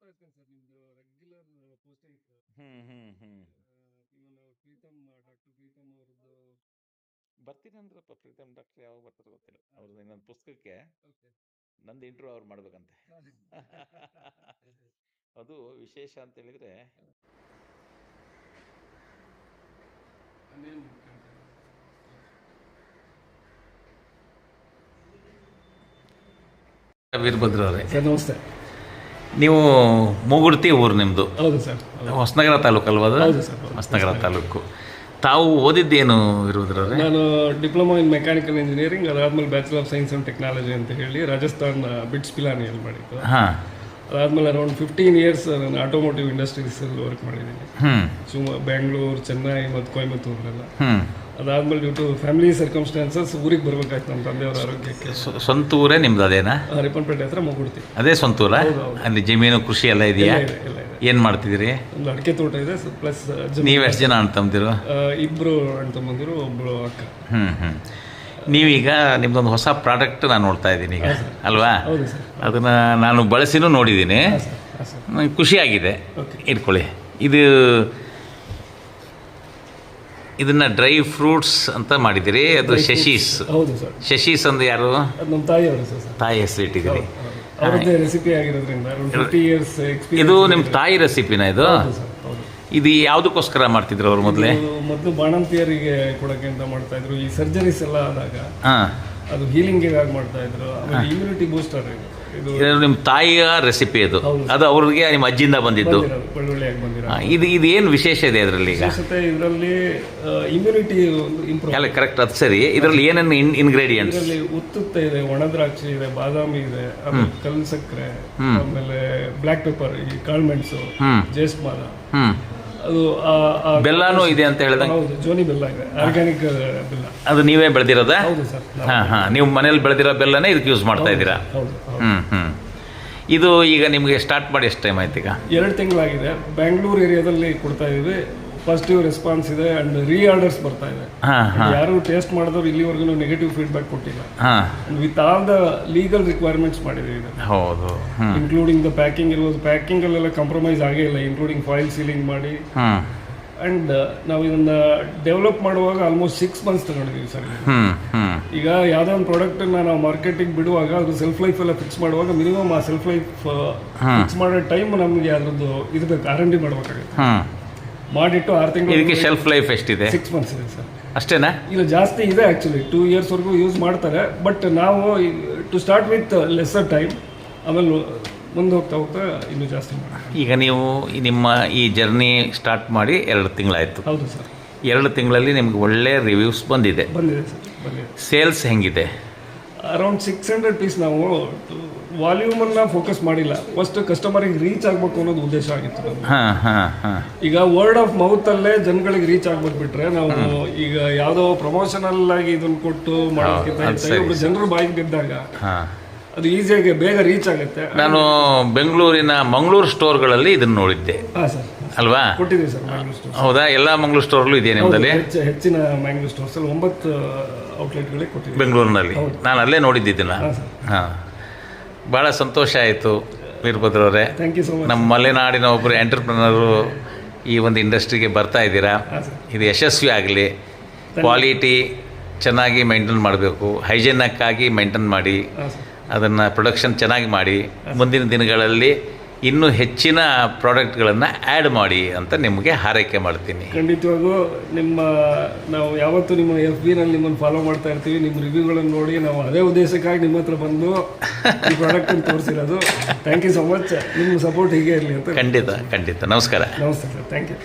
ನೋಡ್ತಾ ಸರ್ ನಿಮ್ದು regular posting ಹ್ಮ್ ಹ್ಮ್ ಹ್ಮ್. ಇವನು ಪ್ರೀತಮ್ ಡಾಕ್ಟರ್ ಪ್ರೀತಮ್ ಅವ್ರದ್ದು ಬರ್ತೀನಿ ಅಂದ್ರಪ್ಪ ಪ್ರೀತಮ್ ಡಾಕ್ಟರ್ ಯಾವಾಗ ಬರ್ತಾರೆ ಗೊತ್ತಿಲ್ಲ. ಅವ್ರದ್ದು ಇನ್ನೊಂದು ಪುಸ್ತಕಕ್ಕೆ ಓಕೆ. ನಂದು ಇಂಟ್ರ್ಯೂ ಅವ್ರು ಮಾಡ್ಬೇಕಂತೆ. ಅದು ವಿಶೇಷ ಅಂತ ಹೇಳಿದ್ರೆ ವೀರಭದ್ರ ಅವರೇ. ನಮಸ್ತೆ. ನೀವು ಮೂಗುರ್ತಿ ಊರು ನಿಮ್ಮದು ಹೌದು ಸರ್. ಹೊಸನಗರ ತಾಲೂಕು ಅಲ್ವಾ ಅದು? ಹೌದು ಸರ್. ಹೊಸನಗರ ತಾಲೂಕು. ತಾವು ಓದಿದ್ದೇನು ವೀರಭದ್ರವ್ರೆ ನಾನು ಡಿಪ್ಲೊಮಾ ಇನ್ ಮೆಕ್ಯಾನಿಕಲ್ ಇಂಜಿನಿಯರಿಂಗ್ ಅದಾದ್ಮೇಲೆ bachelor of science and technology ಅಂತ ಹೇಳಿ ರಾಜಸ್ಥಾನ ಬಿಟ್ಸ್ ಪಿಲಾನಿಯಲ್ಲಿ ಮಾಡಿದ್ದು. ಹಾಂ. ಅದಾದ್ಮೇಲೆ ಅರೌಂಡ್ ಫಿಫ್ಟೀನ್ ಇಯರ್ಸ್ ನಾನು ಆಟೋಮೋಟಿವ್ ಇಂಡಸ್ಟ್ರೀಸಲ್ಲಿ ವರ್ಕ್ ಮಾಡಿದ್ದೀನಿ. ಸುಮಾರು ಬೆಂಗಳೂರು ಚೆನ್ನೈ ಮತ್ತು ಕೊಯಮತ್ತೂರಲ್ಲೆಲ್ಲ. ಹ್ಞೂ ಅದಾದ್ಮೇಲೆ ಡ್ಯೂ ಟು ಫ್ಯಾಮಿಲಿ ಸರ್ಕಮ್ಸ್ಟಾನ್ಸಸ್ ಊರಿಗೆ ಬರ್ಬೇಕಾಯ್ತು ನಮ್ಮ ತಂದೆಯವರ ಆರೋಗ್ಯಕ್ಕೆ. ಸ್ವಂತ ಊರೇ ನಿಮ್ದು ಅದೇನಾ? ರಿಪ್ಪನ್ಪೇಟೆ ಹತ್ರ ಮುಗುಡ್ತಿ. ಅದೇ ಸ್ವಂತ ಊರ? ಅಲ್ಲಿ ಜಮೀನು ಕೃಷಿ ಎಲ್ಲ ಇದೆಯಾ? ಏನು ಮಾಡ್ತಿದ್ದೀರಿ? ಒಂದು ಅಡಿಕೆ ತೋಟ ಇದೆ ಪ್ಲಸ್ ನೀವು ಎಷ್ಟು ಜನ ಅಣ್ಣ ತಮ್ಮದಿರು? ಇಬ್ಬರು ಅಣ್ಣ ತಮ್ಮಂದಿರು ಒಬ್ಬಳು ಅಕ್ಕ. ಹ್ಞೂ ಹ್ಞೂ ನೀವೀಗ ನಿಮ್ದೊಂದು ಹೊಸ ಪ್ರಾಡಕ್ಟ್ ನಾನು ನೋಡ್ತಾ ಇದ್ದೀನಿ ಈಗ ಅಲ್ವಾ? ಅದನ್ನು ನಾನು ಬಳಸಿನೂ ನೋಡಿದ್ದೀನಿ. ಹಾಂ ಸರ್. ಹಾಂ ಸರ್. ನಂಗೆ ಖುಷಿಯಾಗಿದೆ ಇಟ್ಕೊಳ್ಳಿ. ಇದು ಇದನ್ನ ಡ್ರೈ ಫ್ರೂಟ್ಸ್ ಅಂತ ಮಾಡಿದಿರಿ ಅದು ಶಶೀಸ್. ಹೌದು ಸರ್. ಶಶೀಸ್ ಅಂದ್ರೆ ಯಾರು? ನಮ್ಮ ತಾಯಿಯವರು ಸರ್ ಸರ್. ತಾಯಿ ಹೆಸರು ಇಟ್ಟಿದ್ದೀರಿ. ಅವ್ರದ್ದೇ ರೆಸಿಪಿ ಆಗಿರೋದ್ರಿಂದ ಅರೌಂಡ್ ಫಿಫ್ಟಿ ಇಯರ್ಸ್ ಎಕ್ಸ್ಪೀರಿಯನ್ಸ್ ಇದು ನಿಮ್ಮ ತಾಯಿ ರೆಸಿಪಿನ ಇದು? ಇದು ಯಾವುದಕ್ಕೋಸ್ಕರ ಮಾಡ್ತಿದ್ರು ಅವ್ರು ಮೊದಲೇ? ಮೊದಲು ಬಾಣಂತಿಯರಿಗೆ ಕೊಡಕ್ಕೆ ಅಂತ ಮಾಡ್ತಾ ಇದ್ರು. ಈ ಸರ್ಜರೀಸ್ ಎಲ್ಲ ಆದಾಗ ಹಾಂ. ಅದು ಹೀಲಿಂಗ್ ಆಗಿ ಮಾಡ್ತಾ ಇದ್ರು? ಆಮೇಲೆ ಇಮ್ಯುನಿಟಿ ಬೂಸ್ಟರ್ ಇದು. ನಿಮ್ಮ ತಾಯಿಯ ರೆಸಿಪಿ ಅದು ಅದು ಅವ್ರಿಗೆ ನಿಮ್ಮ ಅಜ್ಜಿಯಿಂದ ಬಂದಿದ್ದು. ಬಂದಿರೋ ಇದು ಇದು ಏನು ವಿಶೇಷ ಇದೆ ಅದರಲ್ಲಿ ಈಗ? ಇದರಲ್ಲಿ ಇಮ್ಯುನಿಟಿ ಒಂದು ಇಂಪ್ರೂವ್ ಅಲ್ಲ ಕರೆಕ್ಟ್ ಅದು ಸರಿ. ಇದರಲ್ಲಿ ಏನೇನು ಇನ್ ಇನ್ಗ್ರೀಡಿಯೆಂಟ್ಸ್ ಇದರಲ್ಲಿ ಉತ್ತುತ್ತೆ ಇದೆ ಒಣ ದ್ರಾಕ್ಷಿ ಇದೆ ಬಾದಾಮಿ ಇದೆ ಆಮೇಲೆ ಕಲ್ಲು ಸಕ್ಕರೆ ಆಮೇಲೆ ಬ್ಲ್ಯಾಕ್ ಪೆಪ್ಪರ್ ಈ ಕಾಳ್ಮೆಣಸು ಹ್ಮ್. ಜೇಸ್ಮಾಲ ಹ್ಞೂ ಅದು ಬೆಲ್ಲನೂ ಇದೆ ಅಂತ ಹೇಳಿದ ಹೌದು ಜೋನಿ ಬೆಲ್ಲ ಇದೆ. ಆರ್ಗ್ಯಾನಿಕ್ ಬೆಲ್ಲ. ಅದು ನೀವೇ ಬೆಳೆದಿರೋದಾ? ಹೌದು ಸರ್ ಹಾಂ ಹಾಂ. ನೀವು ಮನೇಲಿ ಬೆಳೆದಿರೋ ಬೆಲ್ಲನೇ ಇದಕ್ಕೆ ಯೂಸ್ ಮಾಡ್ತಾ ಇದ್ದೀರಾ? ಹೌದು. ಹ್ಞೂ ಹ್ಞೂ ಇದು ಈಗ ನಿಮಗೆ ಸ್ಟಾರ್ಟ್ ಮಾಡಿ ಎಷ್ಟು ಟೈಮ್ ಆಯ್ತು ಈಗ? ಎರಡು ತಿಂಗಳಾಗಿದೆ. ಬೆಂಗಳೂರು ಏರಿಯಾದಲ್ಲಿ ಕೊಡ್ತಾ ಇದೀವಿ ಪಾಸಿಟಿವ್ ರೆಸ್ಪಾನ್ಸ್ ಇದೆ ಅಂಡ್ ರೀ ಆರ್ಡರ್ಸ್ ಬರ್ತಾ ಇದೆ. ಯಾರು ಟೇಸ್ಟ್ ಮಾಡಿದವರು ಇಲ್ಲಿವರೆಗೂ ನೆಗೆಟಿವ್ ಫೀಡ್ಬ್ಯಾಕ್ ಕೊಟ್ಟಿಲ್ಲ. With all the legal requirements ಮಾಡಿದೀವಿ ಹೌದು. ಇನ್ಕ್ಲೂಡಿಂಗ್ ದ ಪ್ಯಾಕಿಂಗ್ ಇರ್ಬೋದು ಪ್ಯಾಕಿಂಗ್ ಅಲ್ಲೆಲ್ಲ ಕಾಂಪ್ರಮೈಸ್ ಆಗೇ ಇಲ್ಲ ಇನ್ಕ್ಲೂಡಿಂಗ್ ಫಾಯಿಲ್ ಸೀಲಿಂಗ್ ಮಾಡಿ. ಅಂಡ್ ನಾವು ಇದನ್ನ ಡೆವಲಪ್ ಮಾಡುವಾಗ ಆಲ್ಮೋಸ್ಟ್ ಸಿಕ್ಸ್ ಮಂತ್ಸ್ ತಗೊಂಡಿದ್ದೀವಿ ಸರ್ ಈಗ ಯಾವುದೋ ಒಂದು ಪ್ರಾಡಕ್ಟ್ ನಾವು ಮಾರ್ಕೆಟಿಂಗ್ ಬಿಡುವಾಗ ಅದ್ರ ಸೆಲ್ಫ್ ಲೈಫ್ ಎಲ್ಲ ಫಿಕ್ಸ್ ಮಾಡುವಾಗ ಮಿನಿಮಮ್ ಆ ಸೆಲ್ಫ್ ಲೈಫ್ ಫಿಕ್ಸ್ ಮಾಡೋ ಟೈಮ್ ನಮಗೆ ಅದ್ರದ್ದು ಇದು ಬೇಕು ಆರ್ ಎನ್ ಡಿ ಮಾಡ್ಬೇಕಾಗುತ್ತೆ ಮಾಡಿಟ್ಟು ಆರು ತಿಂಗಳು ಇದಕ್ಕೆ ಶೆಲ್ಫ್ ಲೈಫ್ ಎಷ್ಟಿದೆ? ಸಿಕ್ಸ್ ಮಂತ್ಸ್ ಇದೆ ಸರ್. ಅಷ್ಟೇನಾ? ಇಲ್ಲ ಜಾಸ್ತಿ ಇದೆ ಆ್ಯಕ್ಚುಲಿ ಟೂ ಇಯರ್ಸ್ವರೆಗೂ ಯೂಸ್ ಮಾಡ್ತಾರೆ. ಬಟ್ ನಾವು to start with lesser time ಆಮೇಲೆ ಮುಂದೆ ಹೋಗ್ತಾ ಹೋಗ್ತಾ ಇನ್ನೂ ಜಾಸ್ತಿ ಮಾಡಿ ಈಗ ನೀವು ನಿಮ್ಮ ಈ ಜರ್ನಿ ಸ್ಟಾರ್ಟ್ ಮಾಡಿ ಎರಡು ತಿಂಗಳಾಯಿತು. ಹೌದು ಸರ್. ಎರಡು ತಿಂಗಳಲ್ಲಿ ನಿಮ್ಗೆ ಒಳ್ಳೆ ರಿವ್ಯೂಸ್ ಬಂದಿದೆ. ಬಂದಿದೆ ಸರ್ ಬಂದಿದೆ. ಸೇಲ್ಸ್ ಹೆಂಗಿದೆ? ಅರೌಂಡ್ ಸಿಕ್ಸ್ ಹಂಡ್ರೆಡ್ ಪೀಸ್ ನಾವು ವಾಲ್ಯೂಮನ್ನು ಫೋಕಸ್ ಮಾಡಿಲ್ಲ. ಫಸ್ಟ್ ಕಸ್ಟಮರಿಗೆ ರೀಚ್ ಆಗಬೇಕು ಅನ್ನೋದು ಉದ್ದೇಶ ಆಗಿತ್ತು ನಮ್ಗೆ ಈಗ ವರ್ಡ್ ಆಫ್ ಮೌತಲ್ಲೇ ಜನಗಳಿಗೆ ರೀಚ್ ಆಗ್ಬೇಕು ಬಿಟ್ರೆ ನಾವು ಈಗ ಯಾವುದೋ ಪ್ರಮೋಷನಲ್ ಆಗಿ ಇದನ್ನ ಕೊಟ್ಟು ಮಾಡೋದಕ್ಕಿಂತ ಜನರು ಬಾಯಿಗೆ ಬಿದ್ದಾಗ ಅದು ಈಸಿಯಾಗಿ ಬೇಗ ರೀಚ್ ಆಗುತ್ತೆ. ನಾನು ಬೆಂಗಳೂರಿನ ಮಂಗಳೂರು ಸ್ಟೋರ್ಗಳಲ್ಲಿ ಇದನ್ನು ನೋಡಿದ್ದೆ. ಹಾಂ ಸರ್. ಅಲ್ವಾ? ಕೊಟ್ಟಿದ್ದೀವಿ ಸರ್ ಮ್ಯಾಂಗ್ಳೂರ್ ಸ್ಟೋರ್ಸ್ ಹೌದಾ? ಎಲ್ಲ ಮಂಗಳೂರು ಸ್ಟೋರ್ಲು ಇದೆ ನಿಮ್ಮದಲ್ಲಿ ಹೆಚ್ಚು ಹೆಚ್ಚಿನ ಮ್ಯಾಂಗ್ಳೂರ್ ಸ್ಟೋರ್ಸ್ ಅಲ್ಲಿ ಒಂಬತ್ತು ಔಟ್ಲೆಟ್ಗಳಿಗೆ ಕೊಟ್ಟಿದ್ದೀವಿ ಬೆಂಗಳೂರಿನಲ್ಲಿ? ನಾನು ಅಲ್ಲೇ ನೋಡಿದ್ದಿದ್ದನ್ನ? ಹಾಂ ಭಾಳ ಸಂತೋಷ ಆಯಿತು ವೀರಭದ್ರವರೇ ಥ್ಯಾಂಕ್ ಯು ಸೊ ಮಚ್ ನಮ್ಮ ಮಲೆನಾಡಿನ ಒಬ್ಬರು ಎಂಟರ್ಪ್ರಿನರು ಈ ಒಂದು ಇಂಡಸ್ಟ್ರಿಗೆ ಬರ್ತಾ ಇದ್ದೀರಾ? ಹಾಂ ಸರ್. ಇದು ಯಶಸ್ವಿ ಆಗಲಿ. ಕ್ವಾಲಿಟಿ ಚೆನ್ನಾಗಿ ಮೇಂಟೈನ್ ಮಾಡಬೇಕು. ಹೈಜೀನಕ್ಕಾಗಿ ಮೇಂಟೈನ್ ಮಾಡಿ. ಹಾಂ ಸರ್. ಅದನ್ನು ಪ್ರೊಡಕ್ಷನ್ ಚೆನ್ನಾಗಿ ಮಾಡಿ. ಮುಂದಿನ ದಿನಗಳಲ್ಲಿ ಇನ್ನೂ ಹೆಚ್ಚಿನ ಪ್ರಾಡಕ್ಟ್ಗಳನ್ನು ಆ್ಯಡ್ ಮಾಡಿ ಅಂತ ನಿಮಗೆ ಹಾರೈಕೆ ಮಾಡ್ತೀನಿ. ಖಂಡಿತವಾಗೂ ನಿಮ್ಮ ನಾವು ಯಾವತ್ತೂ ನಿಮ್ಮ ಎಫ್ ಬಿನಲ್ಲಿ ನಿಮ್ಮನ್ನು ಫಾಲೋ ಮಾಡ್ತಾ ಇರ್ತೀವಿ. ನಿಮ್ಮ ರಿವ್ಯೂಗಳನ್ನು ನೋಡಿ ನಾವು ಅದೇ ಉದ್ದೇಶಕ್ಕಾಗಿ ನಿಮ್ಮ ಹತ್ರ ಬಂದು ಈ ಅಂತ ತೋರಿಸಿರೋದು. ಥ್ಯಾಂಕ್ ಯು ಸೊ ಮಚ್ ನಿಮ್ಮ ಸಪೋರ್ಟ್ ಹೀಗೆ ಇರಲಿ ಅಂತ. ಖಂಡಿತ ಖಂಡಿತ. ನಮಸ್ಕಾರ. ನಮಸ್ತೆ ಸರ್. Thank you